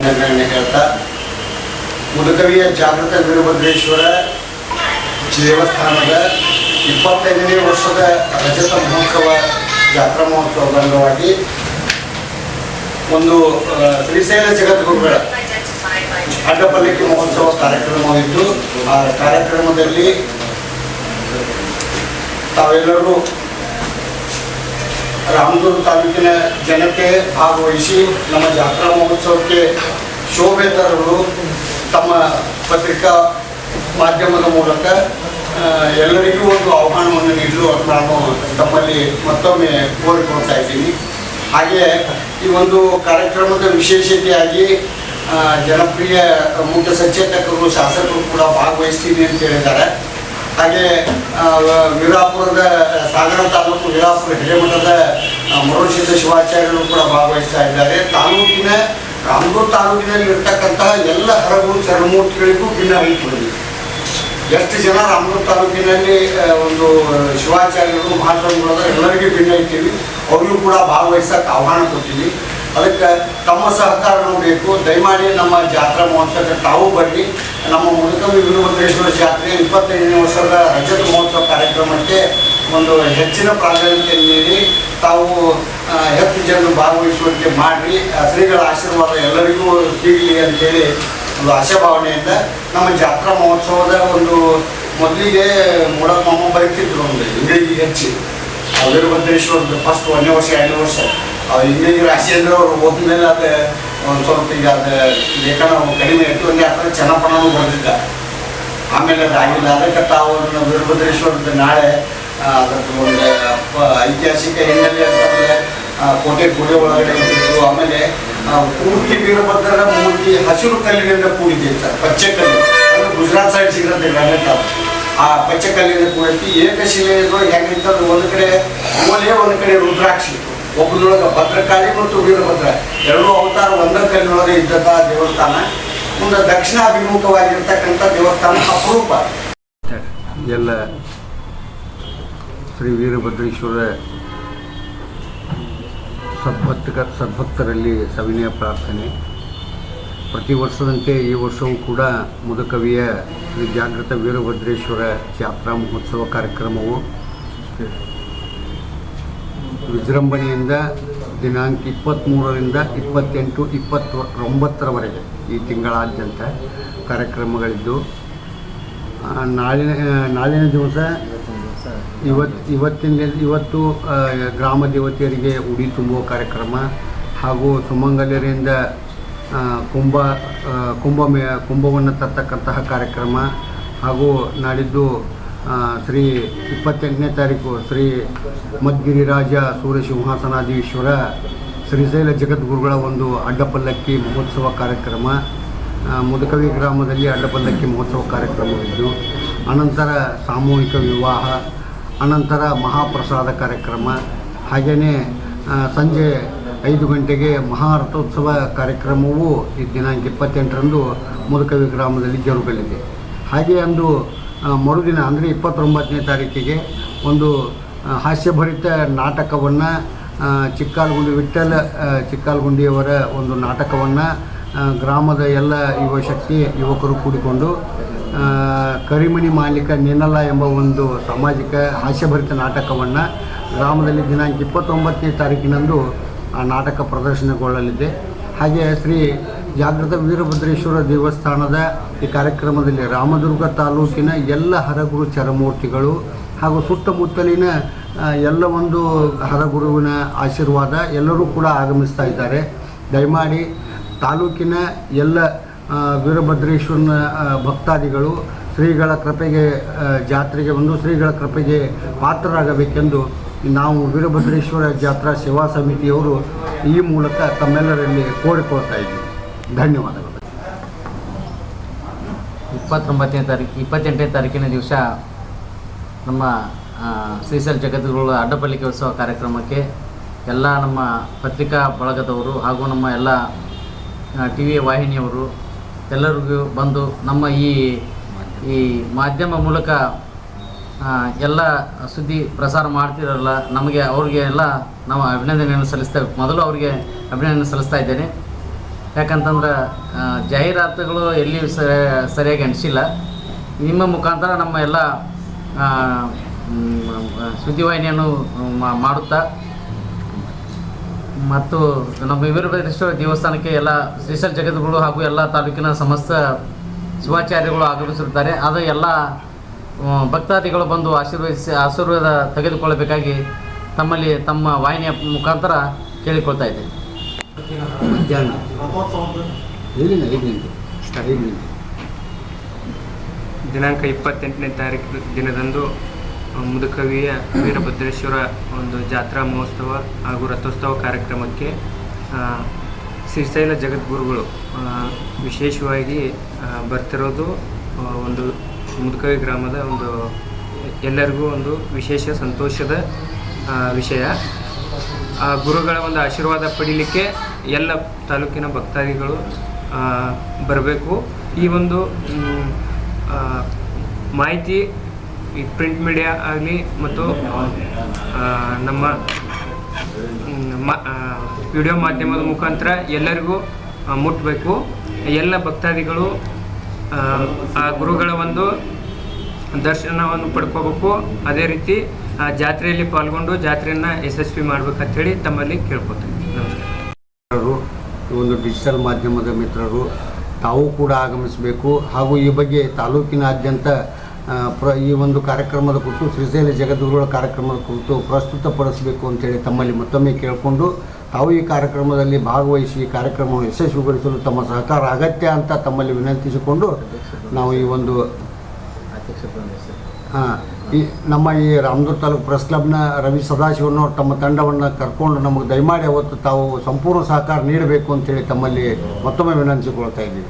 ಹೇಳ್ತಾ, ಮುದುಕವಿಯ ಜಾಗೃತ ವೀರಭದ್ರೇಶ್ವರ ದೇವಸ್ಥಾನದ ಇಪ್ಪತ್ತೈದನೇ ವರ್ಷದ ರಜತ ಮಹೋತ್ಸವ ಜಾತ್ರಾ ಮಹೋತ್ಸವದ ಅಂಗವಾಗಿ ಒಂದು ಶ್ರೀಶೈಲ ಜಗದ್ಗುರುಗಳ ಅಡ್ಡಪಲ್ಲಕ್ಕಿ ಮಹೋತ್ಸವ ಕಾರ್ಯಕ್ರಮವಿದ್ದು ಆ ಕಾರ್ಯಕ್ರಮದಲ್ಲಿ ತಾವೆಲ್ಲರೂ ರಾಮದುರ್ಗ ತಾಲೂಕಿನ ಜನತೆ ಭಾಗವಹಿಸಿ ನಮ್ಮ ಜಾತ್ರಾ ಮಹೋತ್ಸವಕ್ಕೆ ಶೋಭೆ ತಮ್ಮ ಪತ್ರಿಕಾ ಮಾಧ್ಯಮದ ಮೂಲಕ ಎಲ್ಲರಿಗೂ ಒಂದು ಆಹ್ವಾನವನ್ನು ನೀಡಲು ನಾನು ತಮ್ಮಲ್ಲಿ ಮತ್ತೊಮ್ಮೆ ಕೋರಿಕೊಳ್ತಾ ಇದ್ದೀನಿ. ಹಾಗೆ ಈ ಒಂದು ಕಾರ್ಯಕ್ರಮದ ವಿಶೇಷತೆಯಾಗಿ ಜನಪ್ರಿಯ ಮುಖ್ಯ ಸಚೇತಕರು, ಶಾಸಕರು ಕೂಡ ಭಾಗವಹಿಸ್ತೀನಿ ಅಂತ ಹೇಳಿದ್ದಾರೆ. ಹಾಗೆ ವೀರಾಪುರದ ಸಾಗರ ತಾಲೂಕು ವೀರಾಪುರ ಹಿರೇಮಠದ ಆ, ಮರುಸಿದ್ಧ ಶಿವಾಚಾರ್ಯರು ಕೂಡ ಭಾಗವಹಿಸ್ತಾ ಇದ್ದಾರೆ. ತಾಲೂಕಿನ ರಾಮದುರ್ಗ ತಾಲೂಕಿನಲ್ಲಿ ಇರ್ತಕ್ಕಂತಹ ಎಲ್ಲ ಹರಗುರು ಚರಣಮೂರ್ತಿಗಳಿಗೂ ಭಿನ್ನಾಭಿಪ್ರಾಯ ಎಷ್ಟು ಜನ ರಾಮದುರ್ಗ ತಾಲೂಕಿನಲ್ಲಿ ಒಂದು ಶಿವಾಚಾರ್ಯರು ಮಹಾಸ್ವಾಮಿಗಳು ಎಲ್ಲರಿಗೂ ಭಿನ್ನ ಇದ್ದೀವಿ ಅವರಿಗೂ ಕೂಡ ಭಾಗವಹಿಸಕ್ಕೆ ಆಹ್ವಾನ ಕೊಡ್ತೀವಿ ಅದಕ್ಕೆ ತಮ್ಮ ಸಹಕಾರನೂ ಬೇಕು ದಯಮಾಡಿ ನಮ್ಮ ಜಾತ್ರಾ ಮಹೋತ್ಸವಕ್ಕೆ ತಾವು ಬನ್ನಿ. ನಮ್ಮ ಮುದುಕವಿ ವೀರಭದ್ರೇಶ್ವರ ಜಾತ್ರೆ ಇಪ್ಪತ್ತೈದನೇ ವರ್ಷದ ರಜತ ಮಹೋತ್ಸವ ಕಾರ್ಯಕ್ರಮಕ್ಕೆ ಒಂದು ಹೆಚ್ಚಿನ ಪ್ರಾಧಾನ್ಯತೆ ನೀಡಿ ತಾವು ಹೆಚ್ಚು ಜನರು ಭಾಗವಹಿಸುವಂತೆ ಮಾಡಿ ಶ್ರೀಗಳ ಆಶೀರ್ವಾದ ಎಲ್ಲರಿಗೂ ಸಿಗಲಿ ಅಂತೇಳಿ ಒಂದು ಆಶಾಭಾವನೆಯಿಂದ ನಮ್ಮ ಜಾತ್ರಾ ಮಹೋತ್ಸವದ ಒಂದು ಮೊದಲಿಗೆ ಮೂಡಮ್ಮ ಬರೀತಿದ್ರು ಒಂದು ಇಂಗ್ರೇಜಿ ಹೆಚ್ಚಿ. ವೀರಭದ್ರೇಶ್ವರದ ಫಸ್ಟ್ ಒಂದೇ ವರ್ಷ, ಎರಡನೇ ವರ್ಷ. ಆ ಹೋದ್ಮೇಲೆ ಅವ್ರು ಓದಿದ ಅದು ಒಂದು ಸ್ವಲ್ಪ ಈಗ ಅದು ಲೇಖನ ಕಡಿಮೆ ಇತ್ತು, ಒಂದೇ ಆ ಚೆನ್ನಪ್ಪನೂ ಬರೆದಿದ್ದ. ಆಮೇಲೆ ಅದಾಗಿಲ್ಲ. ಅದಕ್ಕೆ ತಾವು ವೀರಭದ್ರೇಶ್ವರದ ನಾಳೆ ಅದಕ್ಕೆ ಒಂದು ಐತಿಹಾಸಿಕ ಹಿನ್ನೆಲೆ ಅಂತಂದ್ರೆ ಕೋಟೆ ಗುಡಿ ಒಳಗಡೆ ಇದ್ದಿದ್ದು ಆಮೇಲೆ ಪೂರ್ತಿ ವೀರಭದ್ರನ ಮೂರ್ತಿ ಹಸಿರು ಕಲ್ಲಿನಿಂದ ಕೂಡಿದೆ ಅಂತ, ಪಚ್ಚೆ ಕಲ್ಲು. ಅಂದ್ರೆ ಗುಜರಾತ್ ಸೈಡ್ ಸಿಗುತ್ತೆ ಅದು. ಆ ಪಚ್ಚೆ ಕಲ್ಲಿನಿಂದ ಕೂಡಿ ಏಕಶಿಲೆ ಹೆಂಗಿತ್ತು ಒಂದು ಕಡೆ ಓಲೆ ಒಂದು ಕಡೆ ರುದ್ರಾಕ್ಷಿ. ಒಬ್ಬನೊಳಗೆ ಭದ್ರಕಾಳಿ ಮತ್ತು ವೀರಭದ್ರ. ಎರಡೂ ಅವತಾರ ಒಂದೇ ಕಲ್ಲಿನೊಳಗೆ ಇದ್ದಂಥ ದೇವಸ್ಥಾನ. ಮುಂದೆ ದಕ್ಷಿಣಾಭಿಮುಖವಾಗಿರ್ತಕ್ಕಂಥ ದೇವಸ್ಥಾನ ಅಪರೂಪ. ಎಲ್ಲ ಶ್ರೀ ವೀರಭದ್ರೇಶ್ವರ ಸದ್ಭಕ್ತ ಸದ್ಭಕ್ತರಲ್ಲಿ ಸವಿನಯ ಪ್ರಾರ್ಥನೆ. ಪ್ರತಿ ವರ್ಷದಂತೆ ಈ ವರ್ಷವೂ ಕೂಡ ಮುದಕವಿಯ ಶ್ರೀ ಜಾಗೃತ ವೀರಭದ್ರೇಶ್ವರ ಜಾತ್ರಾ ಮಹೋತ್ಸವ ಕಾರ್ಯಕ್ರಮವು ವಿಜೃಂಭಣೆಯಿಂದ ದಿನಾಂಕ ಇಪ್ಪತ್ತ್ಮೂರರಿಂದ ಇಪ್ಪತ್ತೆಂಟು ಇಪ್ಪತ್ತೊಂಬತ್ತರವರೆಗೆ ಈ ತಿಂಗಳಾದ್ಯಂತ ಕಾರ್ಯಕ್ರಮಗಳಿದ್ದು ನಾಳಿನ ನಾಳಿನ ದಿವಸ ಇವತ್ತು ಇವತ್ತಿನ ಇವತ್ತು ಗ್ರಾಮ ದೇವತೆಯರಿಗೆ ಉಡಿ ತುಂಬುವ ಕಾರ್ಯಕ್ರಮ ಹಾಗೂ ಸುಮಂಗಲರಿಂದ ಕುಂಭ ಕುಂಭಮೇ ಕುಂಭವನ್ನು ತರ್ತಕ್ಕಂತಹ ಕಾರ್ಯಕ್ರಮ ಹಾಗೂ ನಾಡಿದ್ದು ಶ್ರೀ ಇಪ್ಪತ್ತೆಂಟನೇ ತಾರೀಕು ಶ್ರೀ ಮದ್ಗಿರಿರಾಜ ಸೂರ್ಯಸಿಂಹಾಸನಾಧೀಶ್ವರ ಶ್ರೀಶೈಲ ಜಗದ್ಗುರುಗಳ ಒಂದು ಅಡ್ಡಪಲ್ಲಕ್ಕಿ ಮಹೋತ್ಸವ ಕಾರ್ಯಕ್ರಮ ಮುದುಕವಿ ಗ್ರಾಮದಲ್ಲಿ ಅಡ್ಡಪಲ್ಲಕ್ಕಿ ಮಹೋತ್ಸವ ಕಾರ್ಯಕ್ರಮವಿದ್ದು, ಅನಂತರ ಸಾಮೂಹಿಕ ವಿವಾಹ ಅನಂತರ ಮಹಾಪ್ರಸಾದ ಕಾರ್ಯಕ್ರಮ. ಹಾಗೆಯೇ ಸಂಜೆ ಐದು ಗಂಟೆಗೆ ಮಹಾರಥೋತ್ಸವ ಕಾರ್ಯಕ್ರಮವು ಈ ದಿನಾಂಕ ಇಪ್ಪತ್ತೆಂಟರಂದು ಮುದುಕವಿ ಗ್ರಾಮದಲ್ಲಿ ಜರುಗಲಿದೆ. ಹಾಗೆ ಅಂದು ಮರುದಿನ, ಅಂದರೆ ಇಪ್ಪತ್ತೊಂಬತ್ತನೇ ತಾರೀಕಿಗೆ ಒಂದು ಹಾಸ್ಯಭರಿತ ನಾಟಕವನ್ನು ಚಿಕ್ಕಾಲ್ಗುಂಡಿ ವಿಠ್ಠಲ ಚಿಕ್ಕಾಲ್ಗುಂಡಿಯವರ ಒಂದು ನಾಟಕವನ್ನು ಗ್ರಾಮದ ಎಲ್ಲ ಯುವ ಶಕ್ತಿ, ಯುವಕರು ಕೂಡಿಕೊಂಡು ಕರಿಮಣಿ ಮಾಲೀಕ ನೀನಲ್ಲ ಎಂಬ ಒಂದು ಸಾಮಾಜಿಕ ಹಾಸ್ಯಭರಿತ ನಾಟಕವನ್ನು ಗ್ರಾಮದಲ್ಲಿ ದಿನಾಂಕ ಇಪ್ಪತ್ತೊಂಬತ್ತನೇ ತಾರೀಕಿನಂದು ಆ ನಾಟಕ ಪ್ರದರ್ಶನಗೊಳ್ಳಲಿದೆ. ಹಾಗೆ ಶ್ರೀ ಜಾಗೃತ ವೀರಭದ್ರೇಶ್ವರ ದೇವಸ್ಥಾನದ ಈ ಕಾರ್ಯಕ್ರಮದಲ್ಲಿ ರಾಮದುರ್ಗ ತಾಲೂಕಿನ ಎಲ್ಲ ಹರಗುರು ಚರಮೂರ್ತಿಗಳು ಹಾಗೂ ಸುತ್ತಮುತ್ತಲಿನ ಎಲ್ಲ ಒಂದು ಹರಗುರುವಿನ ಆಶೀರ್ವಾದ ಎಲ್ಲರೂ ಕೂಡ ಆಗಮಿಸ್ತಾ ಇದ್ದಾರೆ. ದಯಮಾಡಿ ತಾಲೂಕಿನ ಎಲ್ಲ ವೀರಭದ್ರೇಶ್ವರನ ಭಕ್ತಾದಿಗಳು ಶ್ರೀಗಳ ಕೃಪೆಗೆ ಜಾತ್ರೆಗೆ ಬಂದು ಶ್ರೀಗಳ ಕೃಪೆಗೆ ಪಾತ್ರರಾಗಬೇಕೆಂದು ನಾವು ವೀರಭದ್ರೇಶ್ವರ ಜಾತ್ರಾ ಸೇವಾ ಸಮಿತಿಯವರು ಈ ಮೂಲಕ ತಮ್ಮೆಲ್ಲರಲ್ಲಿ ಕೋರಿಕೊಳ್ತಾ ಇದ್ದೀವಿ. ಧನ್ಯವಾದಗಳು. ಇಪ್ಪತ್ತೊಂಬತ್ತನೇ ತಾರೀಕು, ಇಪ್ಪತ್ತೆಂಟನೇ ತಾರೀಕಿನ ದಿವಸ ನಮ್ಮ ಶ್ರೀಸಲ್ ಜಗದ್ಗುರುಗಳ ಅಡ್ಡಪಲ್ಲಿಕೆ ಉತ್ಸವ ಕಾರ್ಯಕ್ರಮಕ್ಕೆ ಎಲ್ಲ ನಮ್ಮ ಪತ್ರಿಕಾ ಬಳಗದವರು ಹಾಗೂ ನಮ್ಮ ಎಲ್ಲ ಟಿ ವಿ ವಾಹಿನಿಯವರು ಎಲ್ಲರಿಗೂ ಬಂದು ನಮ್ಮ ಈ ಈ ಮಾಧ್ಯಮ ಮೂಲಕ ಎಲ್ಲ ಸುದ್ದಿ ಪ್ರಸಾರ ಮಾಡ್ತಿರಲ್ಲ ನಮಗೆ ಅವ್ರಿಗೆ ಎಲ್ಲ ನಾವು ಅಭಿನಂದನೆಯನ್ನು ಸಲ್ಲಿಸ್ತೇವೆ ಮೊದಲು ಅವರಿಗೆ ಅಭಿನಂದನೆ ಸಲ್ಲಿಸ್ತಾ ಇದ್ದೇನೆ. ಯಾಕಂತಂದ್ರೆ ಜಾಹೀರಾತುಗಳು ಎಲ್ಲಿ ಸರಿಯಾಗಿ ಅನಿಸಿಲ್ಲ. ನಿಮ್ಮ ಮುಖಾಂತರ ನಮ್ಮ ಎಲ್ಲ ಸುದ್ದಿವಾಹಿನಿಯನ್ನು ಮಾಡುತ್ತಾ ಮತ್ತು ನಮ್ಮ ವೀರಭದ್ರೇಶ್ವರ ದೇವಸ್ಥಾನಕ್ಕೆ ಎಲ್ಲ ಶ್ರೀಶೈಲ ಜಗದ್ಗುರು ಹಾಗೂ ಎಲ್ಲ ತಾಲೂಕಿನ ಸಮಸ್ತ ಶಿವಾಚಾರ್ಯಗಳು ಆಗಮಿಸಿರುತ್ತಾರೆ. ಅದು ಎಲ್ಲ ಭಕ್ತಾದಿಗಳು ಬಂದು ಆಶೀರ್ವದಿಸಿ ಆಶೀರ್ವಾದ ತೆಗೆದುಕೊಳ್ಳಬೇಕಾಗಿ ತಮ್ಮಲ್ಲಿ ತಮ್ಮ ವಾಹಿನಿಯ ಮುಖಾಂತರ ಕೇಳಿಕೊಳ್ತಾ ಇದ್ದೇನೆ ಗಂಟೆ. ದಿನಾಂಕ ಇಪ್ಪತ್ತೆಂಟನೇ ತಾರೀಕು ದಿನದಂದು ಮುದುಕವಿಯ ವೀರಭದ್ರೇಶ್ವರ ಒಂದು ಜಾತ್ರಾ ಮಹೋತ್ಸವ ಹಾಗೂ ರಥೋತ್ಸವ ಕಾರ್ಯಕ್ರಮಕ್ಕೆ ಶ್ರೀಶೈಲ ಜಗದ್ಗುರುಗಳು ವಿಶೇಷವಾಗಿ ಬರ್ತಿರೋದು ಒಂದು ಮುದುಕವಿ ಗ್ರಾಮದ ಒಂದು ಎಲ್ಲರಿಗೂ ಒಂದು ವಿಶೇಷ ಸಂತೋಷದ ವಿಷಯ. ಆ, ಗುರುಗಳ ಒಂದು ಆಶೀರ್ವಾದ ಪಡೀಲಿಕ್ಕೆ ಎಲ್ಲ ತಾಲೂಕಿನ ಭಕ್ತಾದಿಗಳು ಬರಬೇಕು. ಈ ಒಂದು ಮಾಹಿತಿ ಈ ಪ್ರಿಂಟ್ ಮೀಡಿಯಾ ಆಗಲಿ ಮತ್ತು ನಮ್ಮ ವಿಡಿಯೋ ಮಾಧ್ಯಮದ ಮುಖಾಂತರ ಎಲ್ಲರಿಗೂ ಮುಟ್ಟಬೇಕು ಎಲ್ಲ ಭಕ್ತಾದಿಗಳು ಆ, ಗುರುಗಳ ಒಂದು ದರ್ಶನವನ್ನು ಪಡ್ಕೋಬೇಕು. ಅದೇ ರೀತಿ ಆ ಜಾತ್ರೆಯಲ್ಲಿ ಪಾಲ್ಗೊಂಡು ಜಾತ್ರೆಯನ್ನು ಯಶಸ್ವಿ ಮಾಡ್ಬೇಕಂತೇಳಿ ತಮ್ಮಲ್ಲಿ ಕೇಳ್ಕೊತೀನಿ. ನಮಸ್ಕಾರ. ಒಂದು ಡಿಜಿಟಲ್ ಮಾಧ್ಯಮದ ಮಿತ್ರರು ತಾವು ಕೂಡ ಆಗಮಿಸಬೇಕು. ಹಾಗೂ ಈ ಬಗ್ಗೆ ತಾಲೂಕಿನಾದ್ಯಂತ ಪ್ರ ಈ ಒಂದು ಕಾರ್ಯಕ್ರಮದ ಕುರಿತು ಶ್ರೀಶೈಲ ಜಗದ್ಗುರುಗಳ ಕಾರ್ಯಕ್ರಮದ ಕುರಿತು ಪ್ರಸ್ತುತಪಡಿಸಬೇಕು ಅಂತೇಳಿ ತಮ್ಮಲ್ಲಿ ಮತ್ತೊಮ್ಮೆ ಕೇಳಿಕೊಂಡು, ತಾವು ಈ ಕಾರ್ಯಕ್ರಮದಲ್ಲಿ ಭಾಗವಹಿಸಿ ಈ ಕಾರ್ಯಕ್ರಮವನ್ನು ಯಶಸ್ವಿಗೊಳಿಸಲು ತಮ್ಮ ಸಹಕಾರ ಅಗತ್ಯ ಅಂತ ತಮ್ಮಲ್ಲಿ ವಿನಂತಿಸಿಕೊಂಡು ನಾವು ಈ ಒಂದು ಹಾಂ, ಈ ನಮ್ಮ ಈ ರಾಮದುರ್ಗ ತಾಲೂಕು ಪ್ರೆಸ್ ಕ್ಲಬ್ನ ರವಿ ಸದಾಶಿವನವರು ತಮ್ಮ ತಂಡವನ್ನು ಕರ್ಕೊಂಡು ನಮಗೆ ದಯಮಾಡಿ ಅವತ್ತು ತಾವು ಸಂಪೂರ್ಣ ಸಹಕಾರ ನೀಡಬೇಕು ಅಂತೇಳಿ ತಮ್ಮಲ್ಲಿ ಮತ್ತೊಮ್ಮೆ ವಿನಂತಿಸಿಕೊಳ್ತಾ ಇದ್ದೀವಿ.